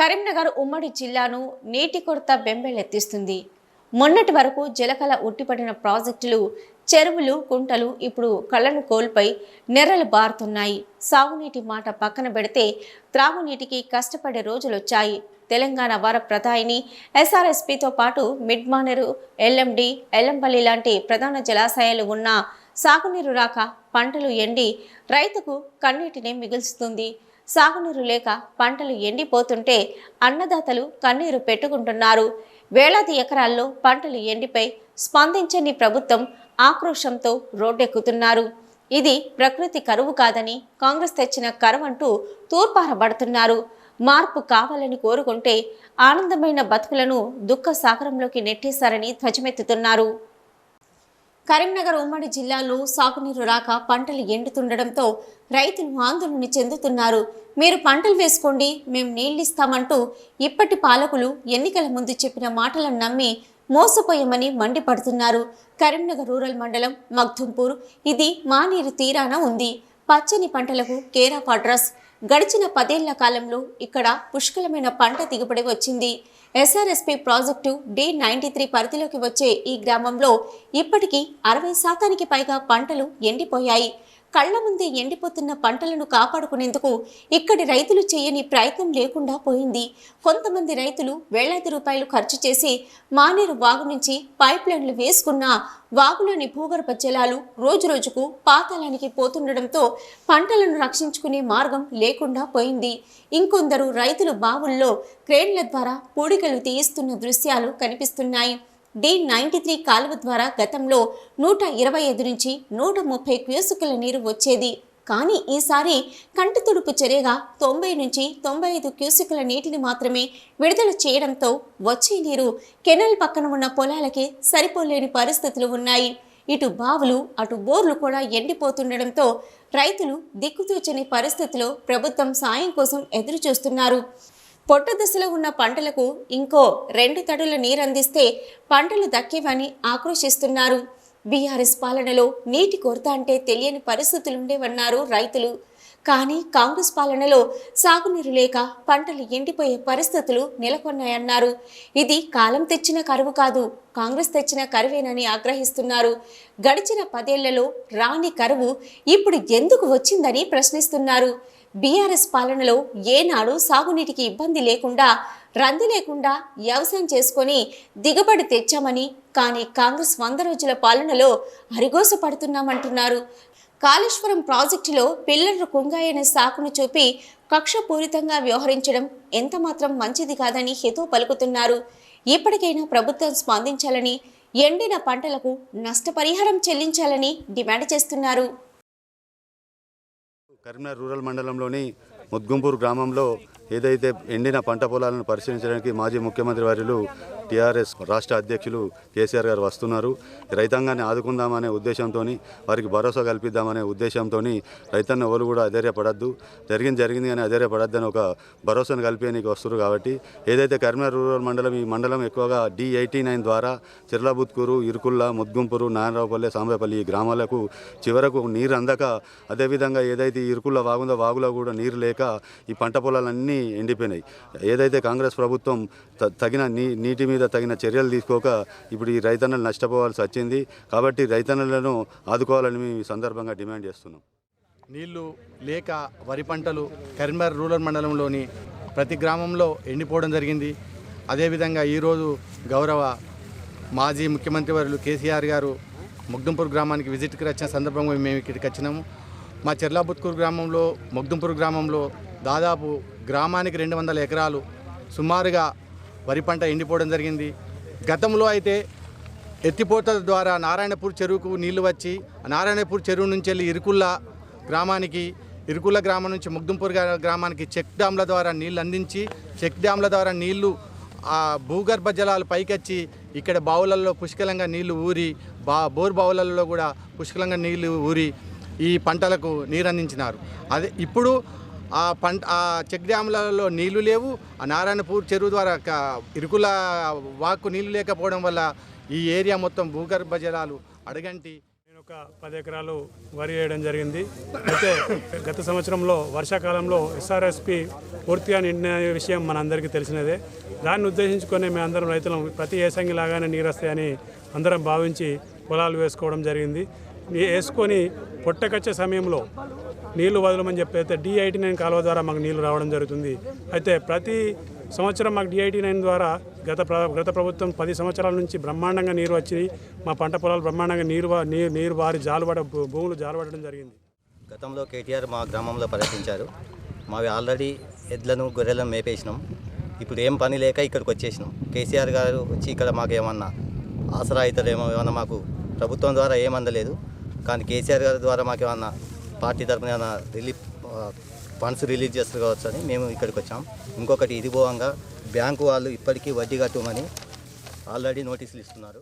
కరీంనగర్ ఉమ్మడి జిల్లాను నీటి కొరత బెంబేలెత్తిస్తుంది. మొన్నటి వరకు జలకళ ఉట్టిపడిన ప్రాజెక్టులు చెరువులు కుంటలు ఇప్పుడు కళ్ళను కోల్పోయి నెర్రలు బారుతున్నాయి. సాగునీటి మాట పక్కన పెడితే త్రాగునీటికి కష్టపడే రోజులొచ్చాయి. తెలంగాణ వర ప్రధాయిని ఎస్ఆర్ఎస్పితో పాటు మిడ్మానేరు ఎల్ఎండి ఎల్లంపల్లి లాంటి ప్రధాన జలాశయాలు ఉన్న సాగునీరు రాక పంటలు ఎండి రైతుకు కన్నీటిని మిగులుస్తుంది. సాగునీరు లేక పంటలు ఎండిపోతుంటే అన్నదాతలు కన్నీరు పెట్టుకుంటున్నారు. వేలాది ఎకరాల్లో పంటలు ఎండిపై స్పందించని ప్రభుత్వం ఆక్రోశంతో రోడ్డెక్కుతున్నారు. ఇది ప్రకృతి కరువు కాదని కాంగ్రెస్ తెచ్చిన కరువు అంటూ తూర్పారబడుతున్నారు. మార్పు కావాలని కోరుకుంటే ఆనందమైన బతుకులను దుఃఖ సాగరంలోకి నెట్టేశారని ధ్వజమెత్తుతున్నారు. కరీంనగర్ ఉమ్మడి జిల్లాలో సాగునీరు రాక పంటలు ఎండుతుండడంతో రైతులు ఆందోళన చెందుతున్నారు. మీరు పంటలు వేసుకోండి మేము నీళ్ళిస్తామంటూ ఇప్పటి పాలకులు ఎన్నికల ముందు చెప్పిన మాటలను నమ్మి మోసపోయామని మండిపడుతున్నారు. కరీంనగర్ రూరల్ మండలం మగ్దుంపూర్ ఇది మానేరు తీరాన ఉంది. పచ్చని పంటలకు కేర్ ఆఫ్ అడ్రస్ గడిచిన పదేళ్ళ కాలంలో ఇక్కడ పుష్కలమైన పంట దిగుబడి వచ్చింది. SRSP project D ninety three పరిధిలోకి వచ్చే ఈ గ్రామంలో ఇప్పటికీ అరవై శాతానికి పైగా పంటలు ఎండిపోయాయి. కళ్ళ ముందే ఎండిపోతున్న పంటలను కాపాడుకునేందుకు ఇక్కడి రైతులు చేయని ప్రయత్నం లేకుండా పోయింది. కొంతమంది రైతులు వేలాది రూపాయలు ఖర్చు చేసి మానేరు వాగు నుంచి పైప్ లైన్లు వేసుకున్నా వాగులోని భూగర్భ జలాలు రోజురోజుకు పాతాళానికి పోతుండడంతో పంటలను రక్షించుకునే మార్గం లేకుండా పోయింది. ఇంకొందరు రైతులు బావుల్లో క్రేన్ల ద్వారా పూడికలు తీయిస్తున్న దృశ్యాలు కనిపిస్తున్నాయి. డి నైంటీ త్రీ కాలువ ద్వారా గతంలో నూట ఇరవై ఐదు నుంచి నూట ముప్పై క్యూసుకుల నీరు వచ్చేది. కానీ ఈసారి కంటి తుడుపు చర్యగా తొంభై నుంచి తొంభై ఐదు క్యూసికుల నీటిని మాత్రమే విడుదల చేయడంతో వచ్చే నీరు కెనల్ పక్కన ఉన్న పొలాలకే సరిపోలేని పరిస్థితులు ఉన్నాయి. ఇటు బావులు అటు బోర్లు కూడా ఎండిపోతుండడంతో రైతులు దిక్కుతూచని పరిస్థితిలో ప్రభుత్వం సాయం కోసం ఎదురు చూస్తున్నారు పొట్ట దశలో ఉన్న పంటలకు ఇంకో రెండు తడుల నీరందిస్తే పంటలు దక్కేవని ఆక్రోషిస్తున్నారు బీఆర్ఎస్ పాలనలో నీటి కొరత అంటే తెలియని పరిస్థితులుండేవన్నారు రైతులు. కానీ కాంగ్రెస్ పాలనలో సాగునీరు లేక పంటలు ఎండిపోయే పరిస్థితులు నెలకొన్నాయన్నారు. ఇది కాలం తెచ్చిన కరువు కాదు కాంగ్రెస్ తెచ్చిన కరువేనని ఆగ్రహిస్తున్నారు. గడిచిన పదేళ్ళలో రాని కరువు ఇప్పుడు ఎందుకు వచ్చిందని ప్రశ్నిస్తున్నారు. బీఆర్ఎస్ పాలనలో ఏనాడు సాగునీటికి ఇబ్బంది లేకుండా రంది లేకుండా వ్యవసాయం చేసుకొని దిగుబడి తెచ్చామని కానీ కాంగ్రెస్ వంద రోజుల పాలనలో అరిగోస పడుతున్నామంటున్నారు. కాళేశ్వరం ప్రాజెక్టులో పిల్లర్లు కుంగాయనే సాకును చూపి కక్షపూరితంగా వ్యవహరించడం ఎంతమాత్రం మంచిది కాదని హితో పలుకుతున్నారు. ఇప్పటికైనా ప్రభుత్వం స్పందించాలని ఎండిన పంటలకు నష్టపరిహారం చెల్లించాలని డిమాండ్ చేస్తున్నారు. కరీంనగర్ రూరల్ మండలంలోని ముద్గుంపూర్ గ్రామంలో ఏదైతే ఎండిన పంట పొలాలను పరిశీలించడానికి మాజీ ముఖ్యమంత్రి వర్యులు టీఆర్ఎస్ రాష్ట్ర అధ్యక్షులు కేసీఆర్ గారు వస్తున్నారు. రైతాంగాన్ని ఆదుకుందామనే ఉద్దేశంతో వారికి భరోసా కల్పిద్దామనే ఉద్దేశంతో రైతన్న ఎవరు కూడా అధైర్యపడద్దు. జరిగింది జరిగింది కానీ అధైర్యపడద్దని ఒక భరోసాను కల్పించడానికి వస్తున్నారు కాబట్టి ఏదైతే కరీంనగర్ రూరల్ మండలం ఈ మండలం ఎక్కువగా డి ఎయిటీ నైన్ ద్వారా చిర్లాబుత్కూరు ఇరుకుల్ల ముద్గుంపూరు నారాయణరావుపల్లె సాంబేపల్లి ఈ గ్రామాలకు చివరకు నీరు అందక అదేవిధంగా ఏదైతే ఈ ఇరుకుల్ల వాగుందో వాగులో కూడా నీరు లేక ఈ పంట పొలాలన్నీ ఎండిపోయినాయి. ఏదైతే కాంగ్రెస్ ప్రభుత్వం తగిన నీ నీటి మీద తగిన చర్యలు తీసుకోక ఇప్పుడు ఈ రైతన్నలు నష్టపోవాల్సి వచ్చింది. కాబట్టి రైతన్నలను ఆదుకోవాలని మేము ఈ సందర్భంగా డిమాండ్ చేస్తున్నాం. నీళ్ళు లేక వరి పంటలు కరీంనగర్ రూరల్ మండలంలోని ప్రతి గ్రామంలో ఎండిపోవడం జరిగింది. అదేవిధంగా ఈరోజు గౌరవ మాజీ ముఖ్యమంత్రి వర్యులు కేసీఆర్ గారు ముగ్దుంపూర్ గ్రామానికి విజిట్కి వచ్చిన సందర్భంగా మేము ఇక్కడికి వచ్చినాము. మా చెర్లాబుత్కూరు గ్రామంలో ముగ్దుంపూర్ గ్రామంలో దాదాపు గ్రామానికి రెండు వందల ఎకరాలు సుమారుగా వరి పంట ఎండిపోవడం జరిగింది. గతంలో అయితే ఎత్తిపోతల ద్వారా నారాయణపూర్ చెరువుకు నీళ్ళు వచ్చి నారాయణపూర్ చెరువు నుంచి వెళ్ళి ఇరుకుల్ల గ్రామానికి ఇరుకుల గ్రామం నుంచి ముగ్దుంపూర్ గ్రామానికి చెక్ డ్యాంల ద్వారా నీళ్ళు అందించి చెక్ డ్యాంల ద్వారా నీళ్ళు ఆ భూగర్భ జలాలు పైకొచ్చి ఇక్కడ బావులలో పుష్కలంగా నీళ్ళు ఊరి బా బోర్ బావులలో కూడా పుష్కలంగా నీళ్ళు ఊరి ఈ పంటలకు నీరు అందించినారు అదే ఇప్పుడు ఆ పంట ఆ చెక్ డ్యాములలో నీళ్ళు లేవు. ఆ నారాయణపూర్ చెరువు ద్వారా ఇరుకుల వాక్కు నీళ్ళు లేకపోవడం వల్ల ఈ ఏరియా మొత్తం భూగర్భ జలాలు అడగంటి. నేను ఒక పది ఎకరాలు వరి వేయడం జరిగింది. అయితే గత సంవత్సరంలో వర్షాకాలంలో ఎస్ఆర్ఎస్పి పూర్తిగా నిండిన విషయం మనందరికీ తెలిసినదే. దాన్ని ఉద్దేశించుకొని మేము అందరం రైతులం ప్రతి ఏసంగి లాగానే నీరు వస్తాయని అందరం భావించి పొలాలు వేసుకోవడం జరిగింది. వేసుకొని పొట్టకొచ్చే సమయంలో నీళ్ళు వదలమని చెప్పి అయితే డిఐటీ నైన్ కాలువ ద్వారా మాకు నీళ్ళు రావడం జరుగుతుంది. అయితే ప్రతి సంవత్సరం మాకు డిఐటీ నైన్ ద్వారా గత గత ప్రభుత్వం పది సంవత్సరాల నుంచి బ్రహ్మాండంగా నీరు వచ్చి మా పంట పొలాలు బ్రహ్మాండంగా నీరు నీరు నీరు వారి జాలుబడ భూములు జాలుబడడం జరిగింది. గతంలో కేటీఆర్ మా గ్రామంలో పర్యటించారు. మావి ఆల్రెడీ ఎడ్లను గొర్రెలను మేపేసినాం. ఇప్పుడు ఏం పని లేక ఇక్కడికి వచ్చేసినాం. కేసీఆర్ గారు వచ్చి ఇక్కడ మాకు ఏమన్నా ఆసరా అవుతారేమో ఏమన్నా మాకు ప్రభుత్వం ద్వారా ఏమందలేదు కానీ కేసీఆర్ గారి ద్వారా మాకు ఏమన్నా పార్టీ తరఫున రిలీఫ్ ఫండ్స్ రిలీజ్ చేస్తారు కావచ్చు అని మేము ఇక్కడికి వచ్చాం. ఇంకొకటి ఇది పోవంగా బ్యాంకు వాళ్ళు ఇప్పటికీ వడ్డీ కట్టమని ఆల్రెడీ నోటీసులు ఇస్తున్నారు.